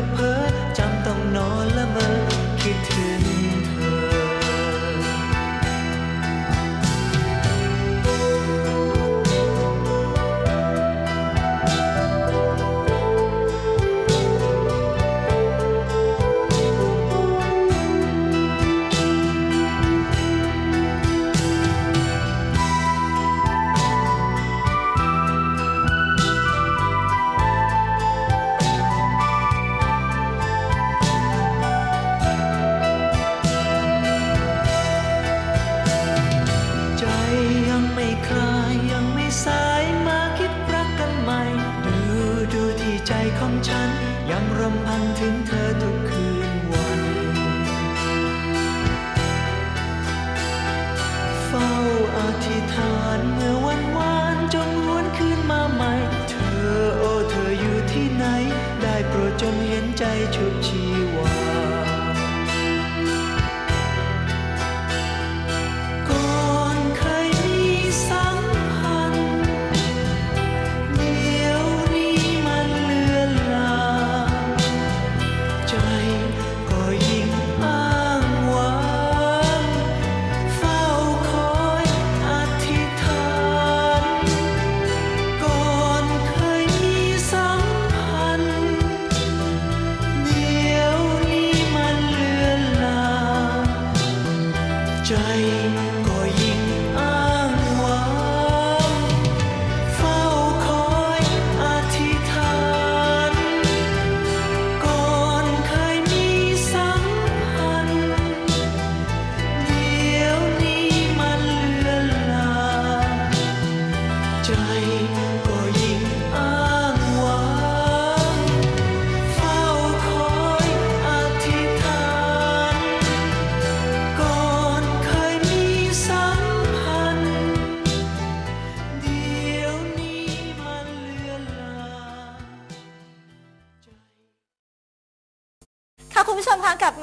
up her 就 ก็ยิ่งอ้าง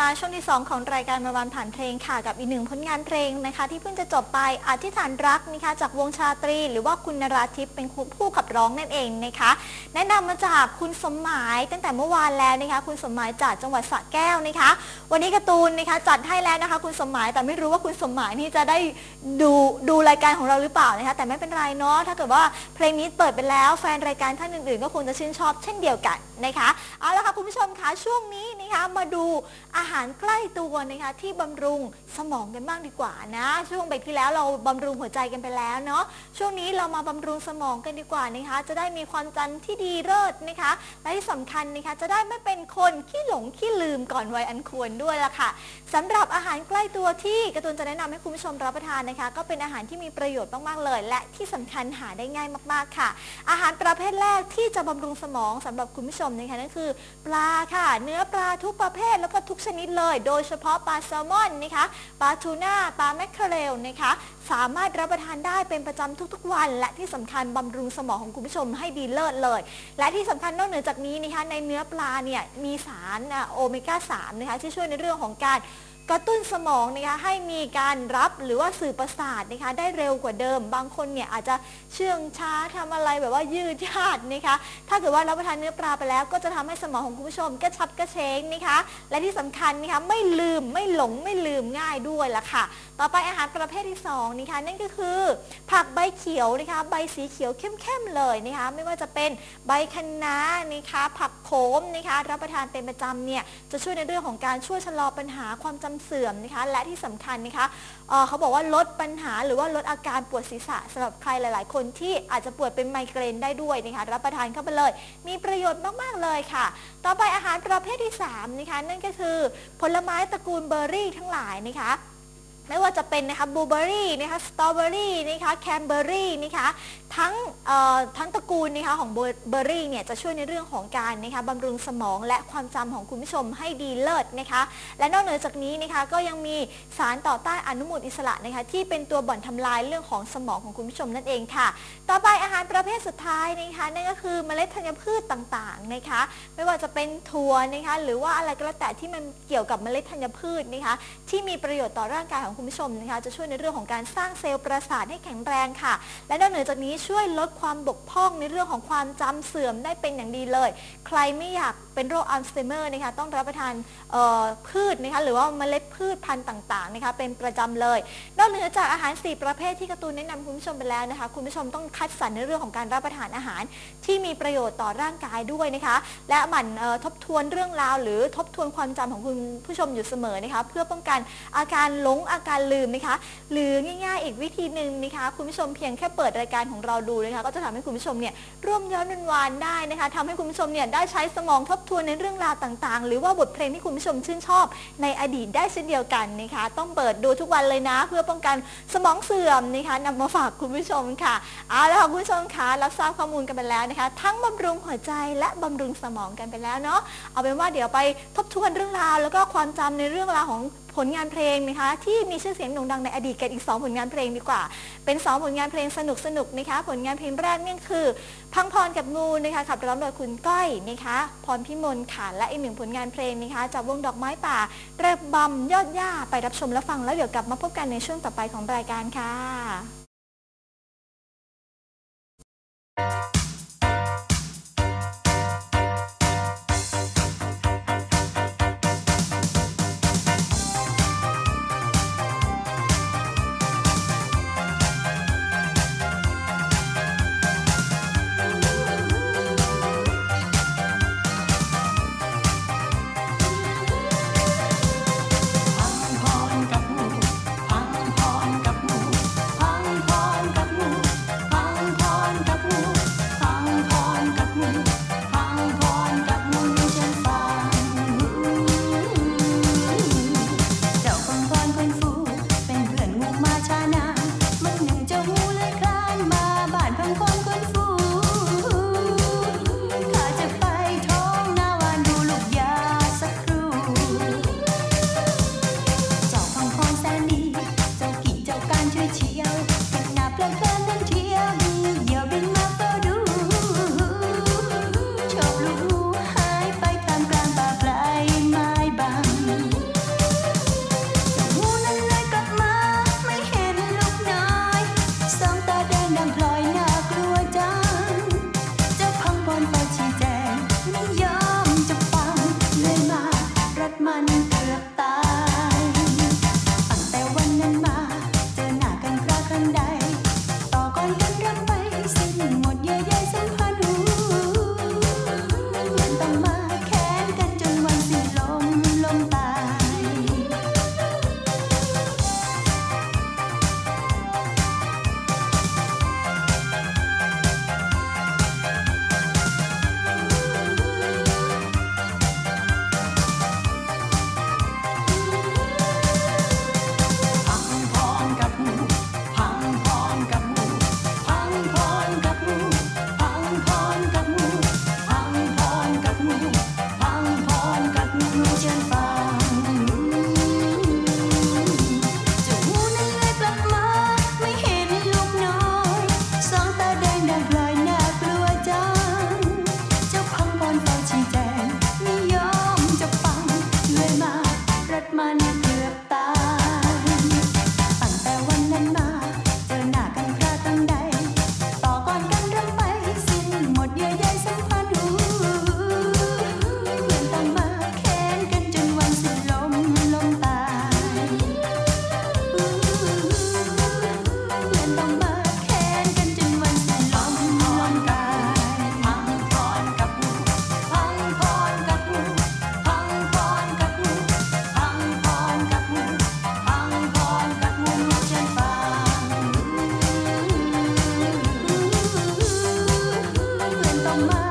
าช่วงที่ 2 ของรายการมาวันผ่านเพลงค่ะกับอีกหนึ่งผลงานเพลงนะคะ ที่เพิ่งจะจบไปอธิษฐานรักนะคะจากวงชาตรี หรือว่าคุณนราทิพย์เป็นผู้ขับร้องนั่นเองนะคะ แนะนำมาจากคุณสมหมายตั้งแต่เมื่อวานแล้วนะคะ คุณสมหมายจากจังหวัดสระแก้วนะคะ วันนี้การ์ตูนนะคะจัดให้แล้วนะคะ คุณสมหมายแต่ไม่รู้ว่าคุณสมหมายนี่จะได้ดูดูรายการของเราหรือเปล่านะคะ แต่ไม่เป็นไรเนาะถ้าเกิดว่าเพลงนี้เปิดไปแล้วแฟนรายการท่านอื่นๆ ก็คงจะชื่นชอบเช่นเดียวกันนะคะเอาละค่ะคุณผู้ชมคะช่วงนี้นะคะมาดูอาหารารใกล้ตัวนะคะที่บำรุงสมองกันบ้างดีกว่านะ ช่วงเบรกที่แล้วเราบำรุงหัวใจกันไปแล้วเนาะช่วงนี้เรามาบำรุงสมองกันดีกว่านะคะ จะได้มีความจำที่ดีเลิศนะคะ และที่สำคัญนะคะจะได้ไม่เป็นคนขี้หลงขี้ลืมก่อนวัยอันควรด้วยล่ะค่ะสำหรับอาหารใกล้ตัวที่การ์ตูนจะแนะนำให้คุณผู้ชมรับประทานนะคะ ก็เป็นอาหารที่มีประโยชน์มากๆเลย และที่สำคัญหาได้ง่ายมากๆค่ะ อาหารประเภทแรกที่จะบำรุงสมองสำหรับคุณผู้ชมนะคะนั่นคือ ปลาค่ะ เนื้อปลาทุกประเภทแล้วก็ทุกชนิดเลย โดยเฉพาะปลาแซลมอนนะคะปลาทูน่าปลาแมคเคอเรลนะคะสามารถรับประทานได้เป็นประจำทุกๆวัน และที่สำคัญบำรุงสมองของคุณผู้ชมให้ดีเลิศเลย และที่สำคัญนอกเหนือจากนี้นะคะในเนื้อปลาเนี่ยมีสารโอเมก้า3นะคะที่ช่วยในเรื่องของการ กระตุ้นสมองนะคะให้มีการรับหรือว่าสื่อประสาทนะคะได้เร็วกว่าเดิม บางคนเนี่ยอาจจะเชื่องช้าทำอะไรแบบว่ายืดยาดนะคะ ถ้าเกิดว่ารับประทานเนื้อปลาไปแล้ว ก็จะทำให้สมองของคุณผู้ชมกระชับกระเฉงนะคะ และที่สำคัญนะคะไม่ลืมไม่หลงไม่ลืมง่ายด้วยล่ะค่ะ ต่อไปอาหารประเภทที่2นะคะนั่นก็คือ ผักใบเขียวนะคะใบสีเขียวเข้มๆเลยนะคะไม่ว่าจะเป็นใบคะน้านะคะผัก โขมนะคะรับประทานเป็นประจำเนี่ยจะช่วยในเรื่องของการช่วยชะลอปัญหาความจำเสื่อมนะคะและที่สำคัญนะคะเเขาบอกว่าลดปัญหาหรือว่าลดอาการปวดศีรษะสำหรับใครหลาย ๆ คนที่อาจจะปวดเป็นไมเกรนได้ด้วยนะคะรับประทานเข้าไปเลย มีประโยชน์มาก ๆ เลยค่ะ ต่อไปอาหารประเภทที่3นะคะนั่นก็คือผลไม้ตระกูลเบอร์รี่ทั้งหลายนะคะ ไม่ว่าจะเป็นนะคะบลูเบอร์รี่นะคะสตรอเบอรี่นะคะแคนเบอร์รี่นะคะทั้งทั้งตระกูลนะคะของเบอร์รี่เนี่ยจะช่วยในเรื่องของการนะคะบำรุงสมองและความจำของคุณผู้ชมให้ดีเลิศนะคะและนอกเหนือจากนี้นะคะก็ยังมีสารต่อต้านอนุมูลอิสระนะคะที่เป็นตัวบ่อนทำลายเรื่องของสมองของคุณผู้ชมนั่นเองค่ะ ต่อไปอาหารประเภทสุดท้ายนะคะนั่นก็คือเมล็ดธัญพืชต่างๆนะคะไม่ว่าจะเป็นถั่วนะคะหรือว่าอะไรก็แล้วแต่ที่มันเกี่ยวกับเมล็ดธัญพืชนะคะที่มีประโยชน์ต่อร่างกายของคุณผู้ชมนะคะจะช่วยในเรื่องของการสร้างเซลล์ประสาทให้แข็งแรงค่ะ และนอกเหนือจากนี้ช่วยลดความบกพร่องในเรื่องของความจำเสื่อมได้เป็นอย่างดีเลย ใครไม่อยากเป็นโรคอัลไซเมอร์นะคะต้องรับประทานพืชนะคะหรือว่าเมล็ดพืชพันธุ์ต่างๆนะคะเป็นประจำเลย นอกเหนือจากอาหาร 4 ประเภทที่การ์ตูนแนะนำคุณผู้ชมไปแล้วนะคะคุณผู้ชมต้องคัดสรรในเรื่องของการรับประทานอาหาร ที่มีประโยชน์ต่อร่างกายด้วยนะคะ และหมั่นทบทวนเรื่องราว หรือทบทวนความจำของคุณผู้ชมอยู่เสมอนะคะเพื่อป้องกันอาการหลงอาการลืมนะคะ หรือง่ายๆ อีกวิธีหนึ่งนะคะ คุณผู้ชมเพียงแค่เปิดรายการของเราดูนะคะ ก็จะทำให้คุณผู้ชมเนี่ยร่วมย้อนวันวานได้นะคะทำให้คุณผู้ชมเนี่ยได้ใช้สมองทบทวนในเรื่องราวต่างๆ หรือว่าบทเพลงที่คุณผู้ชมชื่นชอบ ในอดีตได้เช่นเดียวกันนะคะ ต้องเปิดดูทุกวันเลยนะ เพื่อป้องกันสมองเสื่อมนะคะนำมาฝากคุณผู้ชมค่ะเอาละค่ะคุณผู้ชมคะรับทราบข้อมูลกันไปแล้วนะคะ ทั้งบำรุงหัวใจและบำรุงสมองกันไปแล้วเนาะเอาเป็นว่าเดี๋ยวไปทบทวนเรื่องราว แล้วก็ความจำในเรื่องราวของ ผลงานเพลงนะคะที่มีชื่อเสียงโด่งดังในอดีตกันอีก 2 ผลงานเพลงดีกว่า เป็น 2 ผลงานเพลงสนุกสนุกๆนะคะผลงานเพลงแรกนี่คือ พังพรกับงูนะคะขับร้องโดยคุณก้อยนะคะพรพิมลค่ะและอีกหนึ่งผลงานเพลงนะคะจากวงดอกไม้ป่าเระบำยอดหญ้าไปรับชมและฟังแล้วเดี๋ยวกลับมาพบกันในช่วงต่อไปของรายการค่ะ my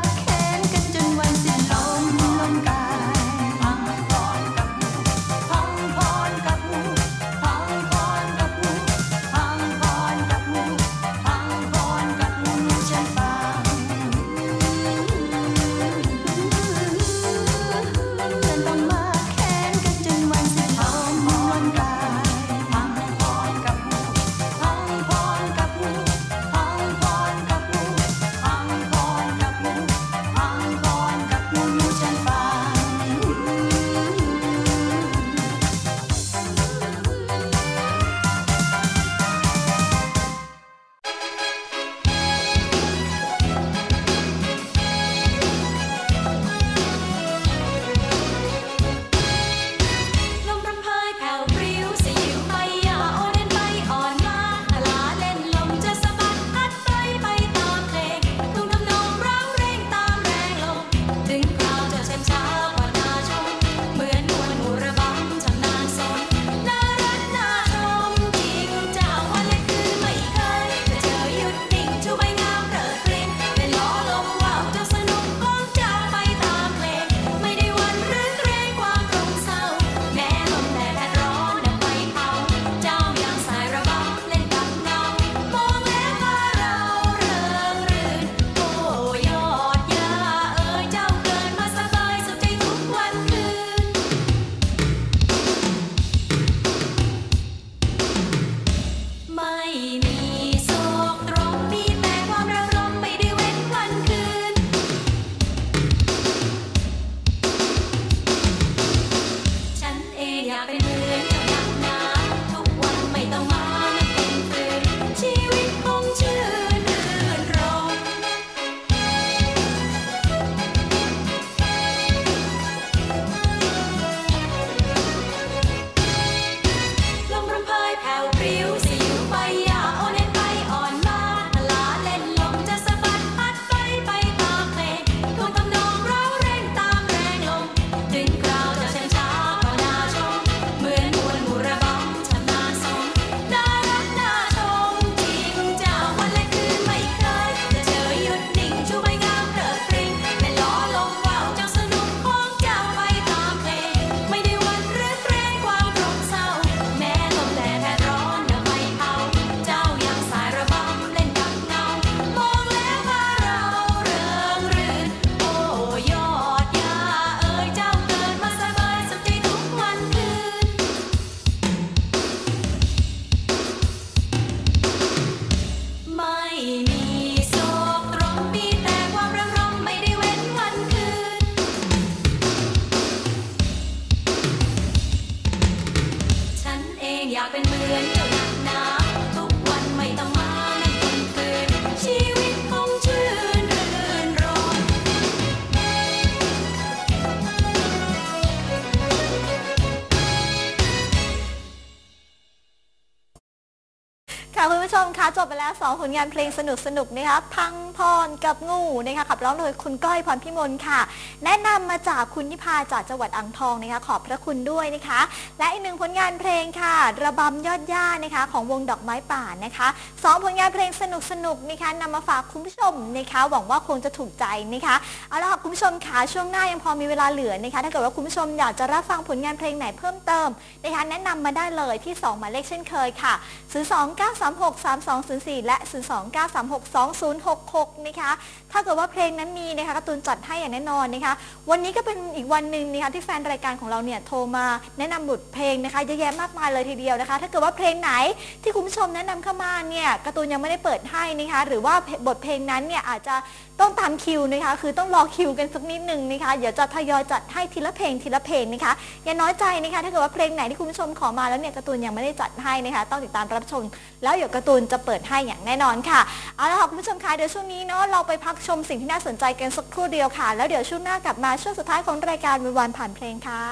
ค่ะคุณ ผู้ชมคะจบไปแล้ว2ผลงานเพลงสนุกสนุกๆนะคะพังพรกับงูนะคะขับร้องโดยคุณก้อยพรพิมลค่ะ แนะนำมาจากคุณนิพาจากจังหวัดอ่างทองนะคะขอบพระคุณด้วยนะคะ และอีกหนึ่งผลงานเพลงค่ะ ระบำยอดย่านะคะของวงดอกไม้ป่านะคะสองผลงานเพลงสนุกสนุกๆนะคะนำมาฝากคุณผู้ชมนะคะหวังว่าคงจะถูกใจนะคะเอาละค่ะคุณผู้ชมคะช่วงหน้ายังพอมีเวลาเหลือนะคะถ้าเกิดว่าคุณผู้ชมอยากจะรับฟังผลงานเพลงไหนเพิ่มเติมนะคะแนะนำมาได้เลยที่2หมายเลขเช่นเคยค่ะ02926 3204 และ 029362066 นะคะ ถ้าเกิดว่าเพลงนั้นมีนะคะการ์ตูนจัดให้อย่างแน่นอนนะคะ วันนี้ก็เป็นอีกวันหนึ่งนะคะที่แฟนรายการของเราเนี่ยโทรมาแนะนำบทเพลงนะคะเยอะแยะมากมายเลยทีเดียวนะคะ ถ้าเกิดว่าเพลงไหนที่คุณผู้ชมแนะนำเข้ามาเนี่ยการ์ตูนยังไม่ได้เปิดให้นะคะหรือว่าบทเพลงนั้นเนี่ยอาจจะ ต้องตามคิวนะคะ คือต้องรอคิวกันสักนิดหนึ่งนะคะ เดี๋ยวจะทยอยจัดให้ทีละเพลงทีละเพลงนะคะ อย่าน้อยใจนะคะ ถ้าเกิดว่าเพลงไหนที่คุณผู้ชมขอมาแล้วเนี่ยการ์ตูนยังไม่ได้จัดให้นะคะ ต้องติดตามรับชม แล้วเดี๋ยวการ์ตูนจะเปิดให้อย่างแน่นอนค่ะ เอาละค่ะคุณผู้ชมคะเดี๋ยวช่วงนี้เนาะเราไปพักชมสิ่งที่น่าสนใจกันสักครู่เดียวค่ะ แล้วเดี๋ยวช่วงหน้ากลับมาช่วงสุดท้ายของรายการวันวานผ่านเพลงค่ะ